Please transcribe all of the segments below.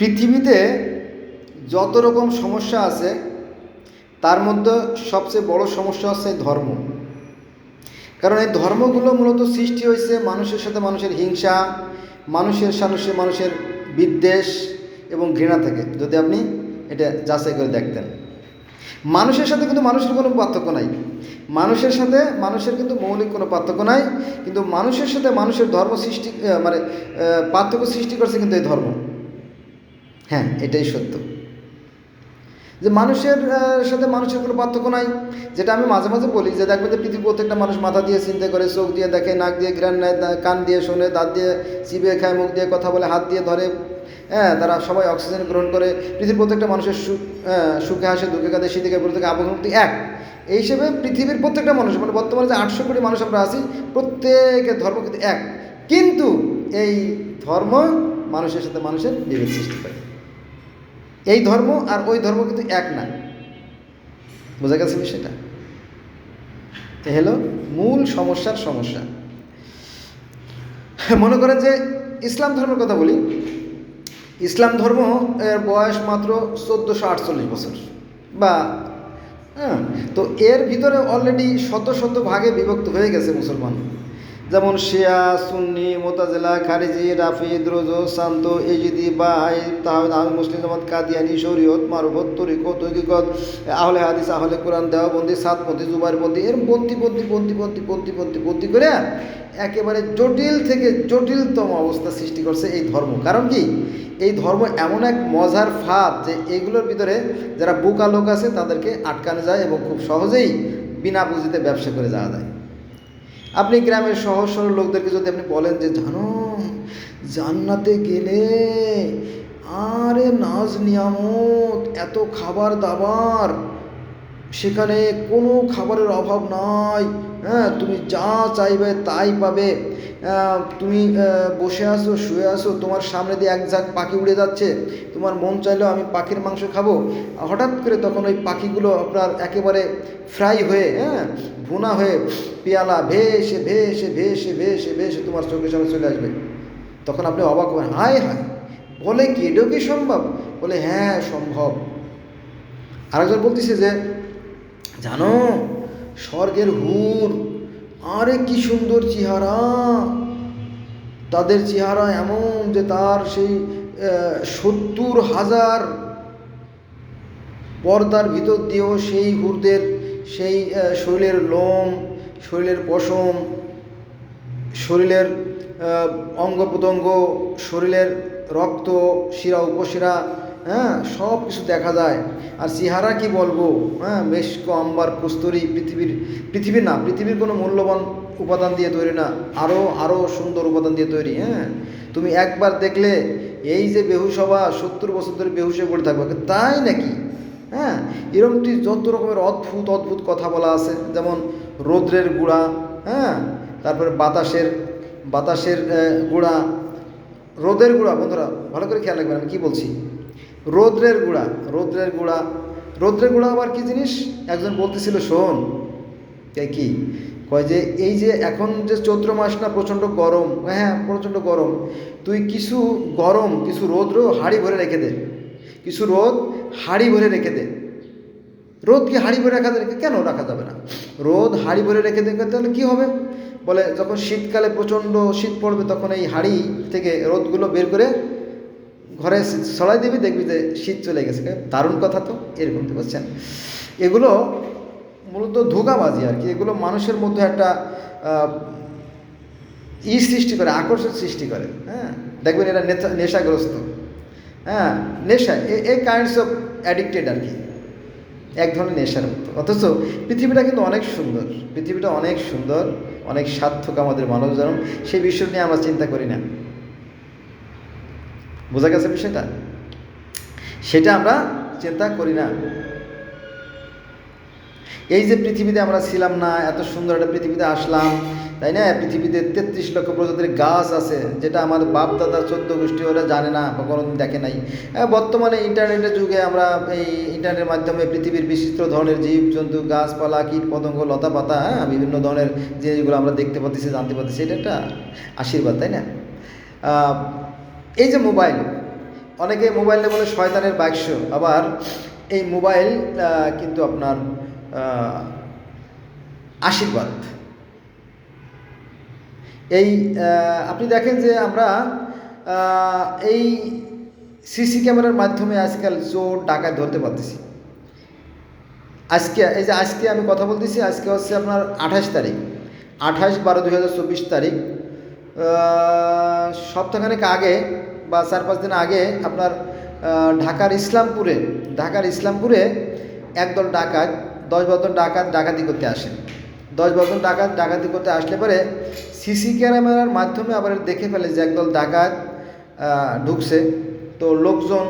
পৃথিবীতে যত রকম সমস্যা আছে, তার মধ্যে সবচেয়ে বড় সমস্যা হচ্ছে ধর্ম। কারণ এই ধর্মগুলো মূলত সৃষ্টি হয়েছে মানুষের সাথে মানুষের হিংসা, মানুষের সাথে মানুষের বিদ্বেষ এবং ঘৃণা থেকে। যদি আপনি এটা যাচাই করে দেখতেন। মানুষের সাথে কিন্তু মানুষের কোনো পার্থক্য নাই। মানুষের সাথে মানুষের কিন্তু মৌলিক কোনো পার্থক্য নাই, কিন্তু মানুষের সাথে মানুষের ধর্ম সৃষ্টি মানে পার্থক্য সৃষ্টি করছে কিন্তু এই ধর্ম। হ্যাঁ এটাই সত্য। যে মানুষের সাথে মানুষের কোনো পার্থক্য নাই। যেটা আমি মাঝে মাঝে বলি যে দেখবেন যে পৃথিবীর প্রত্যেকটা মানুষ মাথা দিয়ে চিন্তা করে, চোখ দিয়ে দেখে, নাক দিয়ে গ্রান নেয় কান দিয়ে শোনে, দাঁত দিয়ে চিবিয়ে খায়, মুখ দিয়ে কথা বলে, হাত দিয়ে ধরে হ্যাঁ তারা সবাই অক্সিজেন গ্রহণ করে। পৃথিবীর প্রত্যেকটা মানুষের সুখ সুখে হাসে, দুঃখে কাঁদে, শীতে কাঁপে থেকে আবহাওয়া এক। এই হিসেবে পৃথিবীর প্রত্যেকটা মানুষ মানে বর্তমানে যে আটশো কোটি মানুষ আমরা আছি, প্রত্যেকের ধর্ম কিন্তু এক। কিন্তু এই ধর্ম মানুষের সাথে মানুষের বিভেদ সৃষ্টি করে। এই ধর্ম আর ওই ধর্ম কিন্তু এক না। বোঝা গেছে বিষয়টা? এ হলো মূল সমস্যার সমস্যা। মনে করেন যে ইসলাম ধর্মের কথা বলি, ইসলাম ধর্ম এর বয়স মাত্র চোদ্দোশো আটচল্লিশ বছর। বা হ্যাঁ তো এর ভিতরে অলরেডি শত শত ভাগে বিভক্ত হয়ে গেছে মুসলমান। যেমন শিয়া, সুন্নি, মোতাজেলা, খারিজি, রাফি, দ্রোজ, শান্ত, এজিদি বাহাই তাহলে মুসলিম জামাত, কাদিয়ানি, শরীয়ত মারুবত তরিকত তৈকিকত আহলে হাদিস, আহলে কোরআন দেওয়াবন্দি সাতপন্থী, জুবাইরপন্থী এর পন্থী পন্থী পন্থী পন্থী পন্থী পন্থী পন্থী করে একেবারে জটিল থেকে জটিলতম অবস্থা সৃষ্টি করছে এই ধর্ম। কারণ কি? এই ধর্ম এমন এক মজার ফাঁদ যে এগুলোর ভিতরে যারা বোকা লোক আছে তাদেরকে আটকানো যায় এবং খুব সহজেই বিনা পুঁজিতে ব্যবসা করে যাওয়া যায়। আপনি গ্রামের সহজ সরল লোকদেরকে যদি আপনি বলেন যে, জানো, জান্নাতে গেলে আরে নাজ নিয়ামত এত খাবার দাবার সেখানে কোনো খাবারের অভাব নাই। হ্যাঁ তুমি যা চাইবে তাই পাবে। তুমি বসে আসো শুয়ে আসো তোমার সামনে দিয়ে এক ঝাঁক পাখি উড়ে যাচ্ছে। তোমার মন চাইলেও আমি পাখির মাংস খাব। হঠাৎ করে তখন ওই পাখিগুলো আপনার একেবারে ফ্রাই হয়ে হ্যাঁ ভুনা হয়ে পেয়ালা ভেসে ভেসে ভেসে ভেসে ভেসে তোমার চোখের সামনে চলে আসবে। তখন আপনি অবাক হবেন, হায় হায়, বলে কি? এটাও কি সম্ভব? বলে হ্যাঁ সম্ভব। আরেকজন বলতেছে যে জানো, স্বর্গের হুর, আরে কি সুন্দর চেহারা। তাদের চেহারা এমন যে তার সেই সত্তর হাজার পর্দার ভিতর দিয়েও সেই হুরদের সেই শরীরের লোম, শরীরের পশম, শরীরের অঙ্গ প্রত্যঙ্গ শরীরের রক্ত, শিরা, উপশিরা হ্যাঁ সব কিছু দেখা যায়। আর সিহারা কি বলব? হ্যাঁ মেশক আম্বার কস্তুরি, পৃথিবীর পৃথিবীর না, পৃথিবীর কোনো মূল্যবান উপাদান দিয়ে তৈরি না আরও আরও সুন্দর উপাদান দিয়ে তৈরি হ্যাঁ। তুমি একবার দেখলে এই যে হওয়া সত্তর বছর ধরে হয়ে পড়ে থাকবে, তাই নাকি? হ্যাঁ এরকমটি যত রকমের অদ্ভুত অদ্ভুত কথা বলা আছে, যেমন রৌদ্রের গুঁড়া হ্যাঁ তারপরে বাতাসের বাতাসের গুঁড়া, রোদের গুঁড়া, বন্ধুরা, ভালো করে খেয়াল রাখবেন, আমি কী বলছি? রৌদ্রের গুঁড়া রৌদ্রের গুঁড়া। রৌদ্রের গুঁড়া আবার কি জিনিস? একজন বলতেছিল, শোন কে কি? কয় যে, এই যে এখন যে চৈত্র মাস না প্রচণ্ড গরম হ্যাঁ প্রচণ্ড গরম। তুই কিছু গরম, কিছু রৌদ্র, হাড়ি ভরে রেখে দে। কিছু রোদ, হাড়ি ভরে রেখে দে। রোদ কি হাড়ি ভরে রাখা রেখে কেন রাখা যাবে না? রোদ, হাড়ি ভরে রেখে দেবে তাহলে কী হবে? বলে, যখন শীতকালে প্রচণ্ড শীত পড়বে, তখন এই হাড়ি থেকে রোদগুলো বের করে ঘরে ছড়াই দিবি, দেখবি যে শীত চলে গেছে। দারুণ কথা তো, এরকম তো, বুঝছেন? এগুলো মূলত ধোকাবাজি আর কি। এগুলো মানুষের মধ্যে একটা ই সৃষ্টি করে, আকর্ষণ সৃষ্টি করে হ্যাঁ? দেখবেন এরা নেশা নেশাগ্রস্ত হ্যাঁ? নেশা এই কাইন্ডস অফ অ্যাডিক্টেড আর কি। এক ধরনের নেশার মতো। অথচ পৃথিবীটা কিন্তু অনেক সুন্দর। পৃথিবীটা অনেক সুন্দর, অনেক সার্থক আমাদের মানব জন্ম সেই বিষয় নিয়ে আমরা চিন্তা করি না। বোঝা গেছে বিষয়টা? সেটা আমরা চিন্তা করি না। এই যে পৃথিবীতে আমরা ছিলাম না, এত সুন্দর একটা পৃথিবীতে আসলাম, তাই না? পৃথিবীতে তেত্রিশ লক্ষ প্রজাতির গাছ আছে, যেটা আমাদের বাপ, দাদা, চোদ্দ গোষ্ঠী ওরা জানে না বা কোনোদিন দেখে নাই। বর্তমানে ইন্টারনেটের যুগে আমরা এই ইন্টারনেটের মাধ্যমে পৃথিবীর বিচিত্র ধরনের জীব, জন্তু, গাছপালা, কীট, পতঙ্গ, লতা পাতা হ্যাঁ বিভিন্ন ধরনের জিনিসগুলো আমরা দেখতে পাচ্ছি, জানতে পাচ্ছি এটা একটা আশীর্বাদ, তাই না? এই যে মোবাইল, অনেকে মোবাইল বলে শয়তানের বাক্স, আবার এই মোবাইল কিন্তু আপনার আশীর্বাদ। এই আপনি দেখেন যে আমরা এই সিসি ক্যামেরার মাধ্যমে আজকাল চোর, ডাকাত ধরতে পারতেছি। আজকে, এই যে আজকে আমি কথা বলতেছি, আজকে হচ্ছে আপনার আঠাশ তারিখ, আঠাশ বারো দুই তারিখ। সপ্তাহখানেক আগে বা চার পাঁচ দিন আগে আপনার ঢাকার ইসলামপুরে ঢাকার ইসলামপুরে একদল ডাকাত, দশ বারোজন ডাকাত ডাকাতি করতে আসেন। দশ বারোজন ডাকাত ডাকাতি করতে আসলে পরে সিসি ক্যামেরার মাধ্যমে আবার দেখে ফেলে যে একদল ডাকাত ঢুকছে। তো লোকজন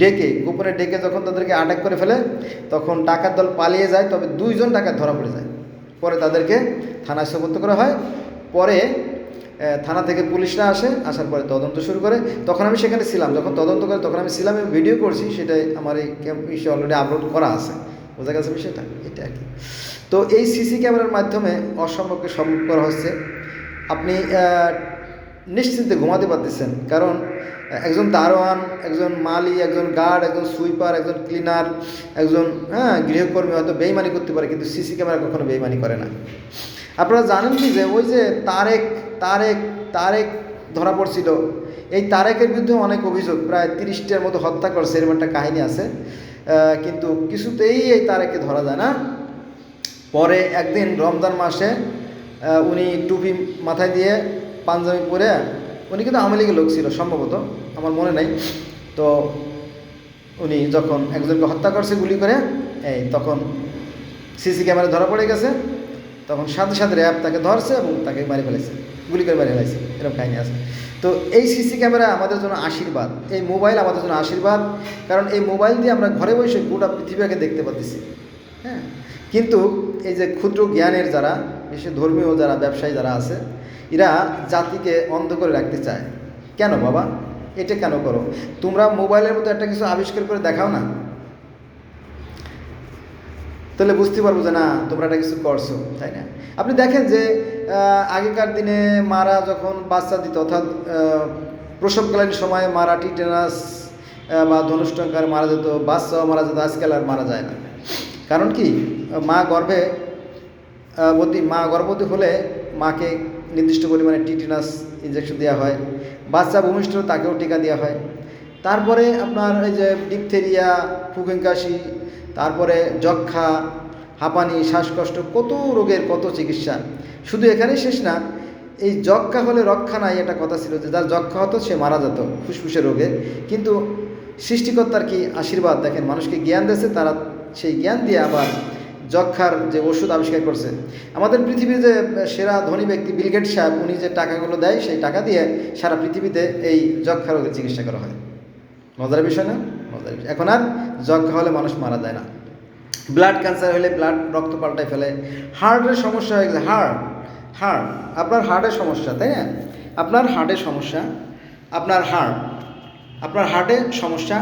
ডেকে, গোপনে ডেকে যখন তাদেরকে আটক করে ফেলে, তখন ডাকাত দল পালিয়ে যায়, তবে দুইজন ডাকাত ধরা পড়ে যায়। পরে তাদেরকে থানায় সোপর্দ করা হয়। পরে থানা থেকে পুলিশরা আসে, আসার পরে তদন্ত শুরু করে। তখন আমি সেখানে ছিলাম। যখন তদন্ত করে, তখন আমি ছিলাম ভিডিও করছি, সেটাই আমার এই ইসে অলরেডি আপলোড করা আছে। বোঝা গেছে সেটা এটা আর কি। তো এই সিসি ক্যামেরার মাধ্যমে অসম্ভবকে সম্ভব করা হচ্ছে। আপনি নিশ্চিন্তে ঘুমাতে পারতেছেন। কারণ একজন দারোয়ান, একজন মালি একজন গার্ড, একজন সুইপার, একজন ক্লিনার, একজন হ্যাঁ গৃহকর্মী হয়তো বেইমানি করতে পারে, কিন্তু সিসি ক্যামেরা কখনো বেইমানি করে না। আপনারা জানেন কি যে ওই যে তারেক তারেক তারেক ধরা পড়ছিল, এই তারেকের বিরুদ্ধে অনেক অভিযোগ, প্রায় তিরিশটার মতো হত্যা করছে, এরকম একটা কাহিনী আছে। কিন্তু কিছুতেই এই তারেককে ধরা যায় না। পরে একদিন রমজান মাসে উনি টুপি মাথায় দিয়ে পাঞ্জাবি পরে উনি কিন্তু আওয়ামী লীগের লোক ছিল, সম্ভবত। আমার মনে নাই। তো উনি যখন একজনকে হত্যা করছে গুলি করে, এই তখন সিসি ক্যামেরা ধরা পড়ে গেছে। তখন সাথে সাথে র্যাব তাকে ধরছে এবং তাকে মারি ফেলেছে, গুলি করে মারি ফেলেছে। এরকম কাহিনী আছে। তো এই সিসি ক্যামেরা আমাদের জন্য আশীর্বাদ। এই মোবাইল আমাদের জন্য আশীর্বাদ। কারণ এই মোবাইল দিয়ে আমরা ঘরে বসে গোটা পৃথিবীকে দেখতে পাচ্ছি হ্যাঁ? কিন্তু এই যে ক্ষুদ্র জ্ঞানের যারা বিশেষ ধর্মীয় যারা ব্যবসায়ী যারা আছে, এরা জাতিকে অন্ধ করে রাখতে চায়। কেন বাবা? এটা কেন করো? তোমরা মোবাইলের মতো একটা কিছু আবিষ্কার করে দেখাও না। তাহলে বুঝতে পারব যে না, তোমরা একটা কিছু করছ, তাই না? আপনি দেখেন যে আগেকার দিনে মারা যখন বাচ্চা দিত, অর্থাৎ প্রসবকালীন সময়ে মারা টিটেনাস বা ধনুষ্টঙ্কার মারা যেত, বাচ্চাও মারা যেত, আজকাল আর মারা যায় না। কারণ কি? মা গর্ভে বতী মা গর্ভবতী হলে মাকে নির্দিষ্ট পরিমাণে টিটিনাস ইঞ্জেকশন দেওয়া হয়। বাচ্চা ভূমিষ্ঠ তাকেও টিকা দেওয়া হয়। তারপরে আপনার এই যে ডিপথেরিয়া ফুকিং কাশি, তারপরে যক্ষা হাঁপানি, শ্বাসকষ্ট, কত রোগের কত চিকিৎসা। শুধু এখানেই শেষ না, এই যক্ষা হলে রক্ষা নাই একটা কথা ছিল যে যার যক্ষা হতো সে মারা যেত ফুসফুসের রোগে। কিন্তু সৃষ্টিকর্তার কি আশীর্বাদ দেখেন, মানুষকে জ্ঞান দিয়েছে, তারা সেই জ্ঞান দিয়ে আবার যক্ষার যে ওষুধ আবিষ্কার করছে। আমাদের পৃথিবীর যে সেরা ধনী ব্যক্তি বিলগেট সাহেব, উনি যে টাকাগুলো দেয়, সেই টাকা দিয়ে সারা পৃথিবীতে এই যক্ষা রোগের চিকিৎসা করা হয়। মজার বিষয় না? মজার বিষয়। এখন আর যক্ষা হলে মানুষ মারা যায় না। ব্লাড ক্যান্সার হলে ব্লাড রক্ত পাল্টায় ফেলে। হার্টের সমস্যা হয়ে গেছে হার্ট হার্ট, আপনার হার্টের সমস্যা, তাই না? আপনার হার্টের সমস্যা, আপনার হার্ট, আপনার হার্টের সমস্যা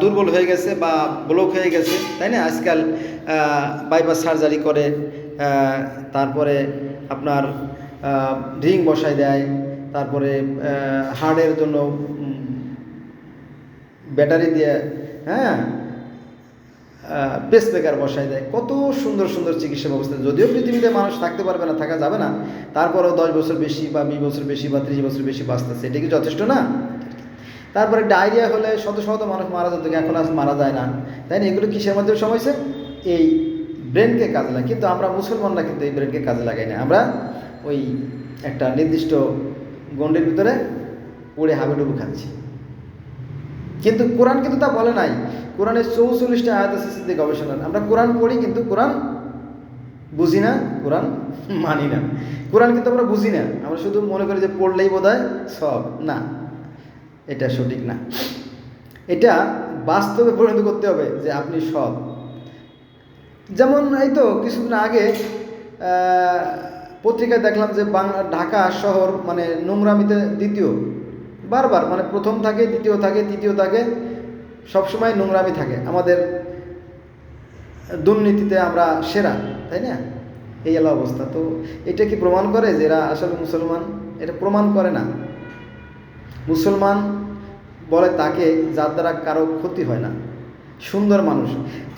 দুর্বল হয়ে গেছে বা ব্লক হয়ে গেছে, তাই না? আজকাল বাইপাস সার্জারি করে তারপরে আপনার রিং বসায় দেয়, তারপরে হার্টের জন্য ব্যাটারি দিয়ে হ্যাঁ? পেসমেকার বসায় দেয়। কত সুন্দর সুন্দর চিকিৎসা ব্যবস্থা। যদিও পৃথিবীতে মানুষ থাকতে পারবে না, থাকা যাবে না, তারপরেও দশ বছর বেশি বা বিশ বছর বেশি বা ত্রিশ বছর বেশি বাঁচতেছে, এটা কি যথেষ্ট না? তারপরে ডায়রিয়া হলে শত শত মানুষ মারা যেত, এখন আজ মারা যায় না। তাই না? এগুলো কিসের মাধ্যমে সময়ছে এই ব্রেনকে কাজে লাগে কিন্তু আমরা মুসলমানরা কিন্তু এই ব্রেনকে কাজে লাগাই না। আমরা ওই একটা নির্দিষ্ট গন্ডির ভিতরে পড়ে হাবিডুবু খাচ্ছি। কিন্তু কোরআন কিন্তু তা বলে নাই। কোরআনের চৌচল্লিশটা আয়াত আছে সিদ্ধি গবেষণার। আমরা কোরআন পড়ি কিন্তু কোরআন বুঝি না, কোরআন মানি না। কোরআন কিন্তু আমরা বুঝি না। আমরা শুধু মনে করি যে পড়লেই বোধ হয় সব। না। এটা সঠিক না। এটা বাস্তবে পরিণত করতে হবে যে আপনি সৎ। যেমন এই তো কিছুদিন আগে পত্রিকায় দেখলাম যে বাংলা ঢাকা শহর মানে নোংরামিতে দ্বিতীয়। বারবার মানে প্রথম থাকে, দ্বিতীয় থাকে, তৃতীয় থাকে, সবসময় নোংরামি থাকে। আমাদের দুর্নীতিতে আমরা সেরা, তাই না? এই হলো অবস্থা। তো এটা কি প্রমাণ করে যে এরা আসলে মুসলমান? এটা প্রমাণ করে না। মুসলমান বলে তাকে যার দ্বারা কারও ক্ষতি হয় না। সুন্দর মানুষ।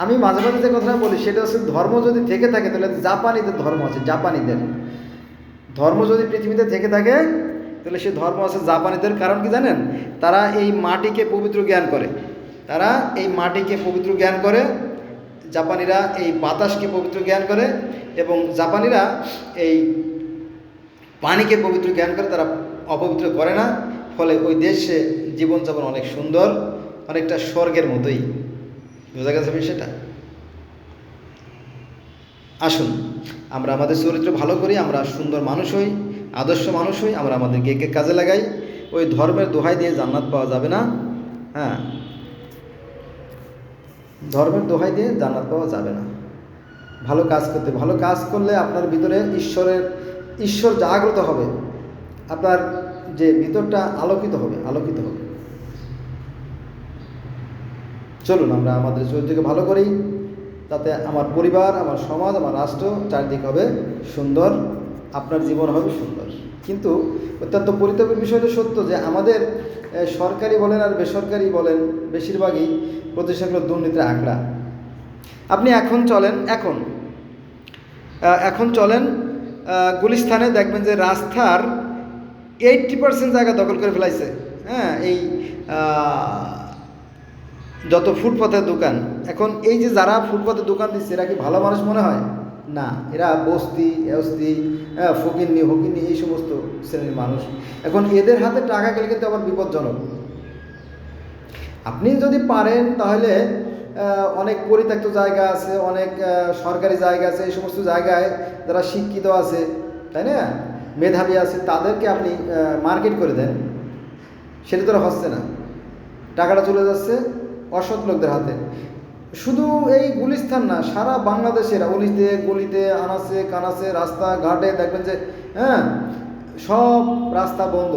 আমি মাঝে মাঝে যে কথাটা বলি, সেটা হচ্ছে ধর্ম যদি থেকে থাকে, তাহলে জাপানিদের ধর্ম আছে, জাপানিদের। ধর্ম যদি পৃথিবীতে থেকে থাকে, তাহলে সে ধর্ম আছে জাপানিদের। কারণ কি জানেন? তারা এই মাটিকে পবিত্র জ্ঞান করে। তারা এই মাটিকে পবিত্র জ্ঞান করে, জাপানিরা এই বাতাসকে পবিত্র জ্ঞান করে এবং জাপানিরা এই পানিকে পবিত্র জ্ঞান করে, তারা অপবিত্র করে না। ফলে ওই দেশে জীবনযাপন অনেক সুন্দর, অনেকটা স্বর্গের মতোই। বোঝা গেছে বিষয়টা? আসুন, আমরা আমাদের চরিত্র ভালো করি, আমরা সুন্দর মানুষ হই, আদর্শ মানুষ হই, আমরা আমাদের গেকে কাজে লাগাই। ওই ধর্মের দোহাই দিয়ে জান্নাত পাওয়া যাবে না? হ্যাঁ। ধর্মের দোহাই দিয়ে জান্নাত পাওয়া যাবে না। ভালো কাজ করতে, ভালো কাজ করলে আপনার ভিতরে ঈশ্বরের, ঈশ্বর জাগ্রত হবে। আপনার যে ভিতরটা আলোকিত হবে আলোকিত হবে। চলুন আমরা আমাদের চরিত্রকে ভালো করি, তাতে আমার পরিবার, আমার সমাজ, আমার রাষ্ট্র চারদিক হবে সুন্দর, আপনার জীবন হবে সুন্দর। কিন্তু অত্যন্ত পরিতাপের বিষয়টা সত্য যে আমাদের সরকারি বলেন আর বেসরকারি বলেন, বেশিরভাগই প্রতিষ্ঠানগুলো দুর্নীতির আঁকড়া আপনি এখন চলেন, এখন। এখন চলেন গুলিস্থানে দেখবেন যে রাস্তার এইটটি পার্সেন্ট জায়গা দখল করে ফেলাইছে। হ্যাঁ এই যত ফুটপাতের দোকান। এখন এই যে যারা ফুটপাতের দোকান দিচ্ছে, এরা কি ভালো মানুষ মনে হয়? না, এরা বস্তি এস্তি হ্যাঁ ফকিন্নি, হকিন্নি, এই সমস্ত শ্রেণির মানুষ। এখন এদের হাতে টাকা গেলে কিন্তু আবার বিপজ্জনক। আপনি যদি পারেন, তাহলে অনেক পরিত্যক্ত জায়গা আছে, অনেক সরকারি জায়গা আছে, এই সমস্ত জায়গায় যারা শিক্ষিত আছে, তাই না? মেধাবী আছে, তাদেরকে আপনি মার্কেট করে দেন। সেটা তো হচ্ছে না। টাকাটা চলে যাচ্ছে অসৎ লোকদের হাতে। শুধু এই গুলিস্তান না, সারা বাংলাদেশের অলিতে, গলিতে আনাসে কানাসে রাস্তা ঘাটে দেখবেন যে হ্যাঁ সব রাস্তা বন্ধ।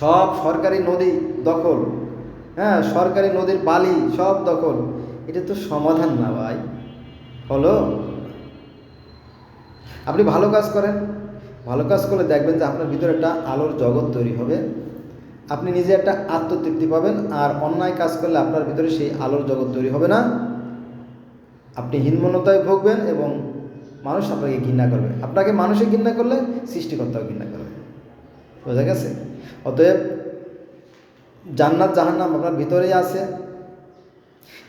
সব সরকারি নদী দখল। হ্যাঁ সরকারি নদীর বালি সব দখল। এটা তো সমাধান না ভাই। হলো? আপনি ভালো কাজ করেন। ভালো কাজ করলে দেখবেন যে আপনার ভিতরে একটা আলোর জগৎ তৈরি হবে। আপনি নিজে একটা আত্মতৃপ্তি পাবেন আর অন্যায় কাজ করলে আপনার ভিতরে সেই আলোর জগৎ তৈরি হবে না। আপনি হীনমনতায় ভুগবেন এবং মানুষ আপনাকে ঘৃণা করবে। আপনাকে মানুষে ঘৃণা করলে সৃষ্টিকর্তাও ঘৃণা করবে। বোঝা গেছে? অতএব জান্নাত, জাহান্নাম আপনার ভিতরেই আছে।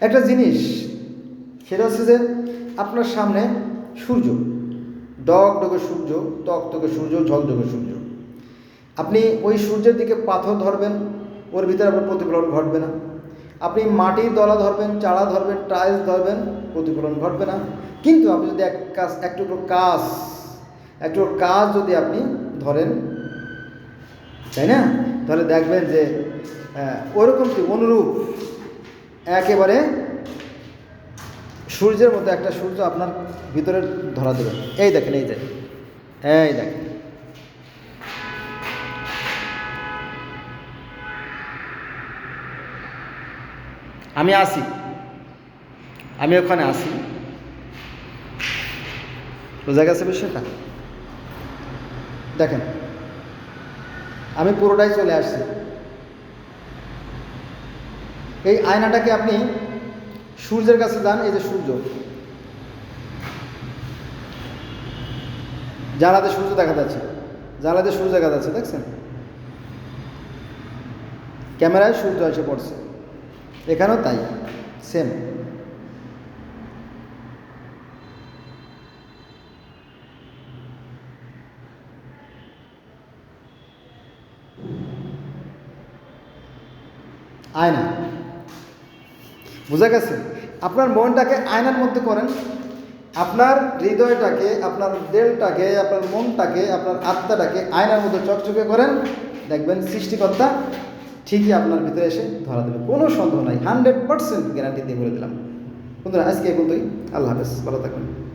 একটা জিনিস, সেটা হচ্ছে যে আপনার সামনে সূর্য। ডগ ডগে সূর্য টক টকে সূর্য ঝকঝকে সূর্য। আপনি ওই সূর্যের দিকে পাথর ধরবেন, ওর ভিতরে আপনার প্রতিফলন ঘটবে না। আপনি মাটির দলা ধরবেন, চারা ধরবেন, টাইলস ধরবেন, প্রতিফলন ঘটবে না। কিন্তু আপনি যদি এক কাজ একটু কাজ একটু কাজ যদি আপনি ধরেন, তাই না? তাহলে দেখবেন যে ওরকম কি অনুরূপ, একেবারে সূর্যের মতো একটা সূর্য আপনার ভিতরে ধরা দেবে। এই দেখেন, এই যে। এই দেখেন। আমি আসি। আমি ওখানে আসি। বোঝা গেছে বিষয়টা? দেখেন, আমি পুরোটাই চলে আসছি। এই আয়নাটাকে আপনি সূর্যের কাছে যান, এই যে সূর্য। জানাতে সূর্য দেখা যাচ্ছে। জানাতে সূর্য দেখা যাচ্ছে, দেখছেন? ক্যামেরায় সূর্য এসে পড়ছে। এখানেও তাই সেম আয়না। বোঝা গেছে? আপনার মনটাকে আয়নার মধ্যে করেন। আপনার হৃদয়টাকে, আপনার দেলটাকে আপনার মনটাকে, আপনার আত্মাটাকে আয়নার মধ্যে চকচকে করেন। দেখবেন সৃষ্টিকর্তা ঠিকই আপনার ভিতরে এসে ধরা দেবে। কোনো সন্দেহ নাই। হান্ড্রেড পার্সেন্ট গ্যারান্টি দিয়ে বলে দিলাম। বন্ধুরা, আজকে এই পর্যন্তই। আল্লাহ হাফেজ। ভালো থাকবেন।